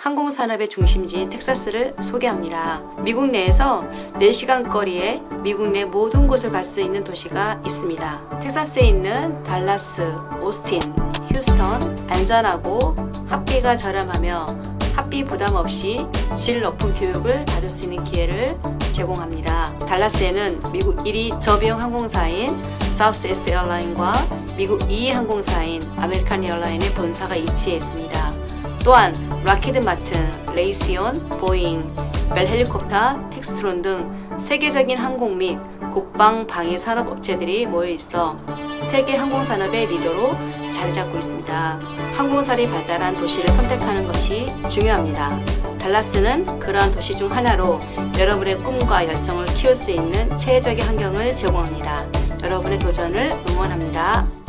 항공산업의 중심지인 텍사스를 소개합니다. 미국 내에서 4시간 거리에 미국 내 모든 곳을 갈 수 있는 도시가 있습니다. 텍사스에 있는 달라스, 오스틴, 휴스턴, 안전하고 학비가 저렴하며 학비 부담 없이 질 높은 교육을 받을 수 있는 기회를 제공합니다. 달라스에는 미국 1위 저비용 항공사인 사우스에스 에어라인과 미국 2위 항공사인 아메리칸 에어라인의 본사가 위치해 있습니다. 또한 락히드 마튼, 레이시온, 보잉, 벨 헬리콥터, 텍스트론 등 세계적인 항공 및 국방 방위 산업 업체들이 모여 있어 세계 항공 산업의 리더로 자리 잡고 있습니다. 항공사이 발달한 도시를 선택하는 것이 중요합니다. 달라스는 그러한 도시 중 하나로 여러분의 꿈과 열정을 키울 수 있는 체계적인 환경을 제공합니다. 여러분의 도전을 응원합니다.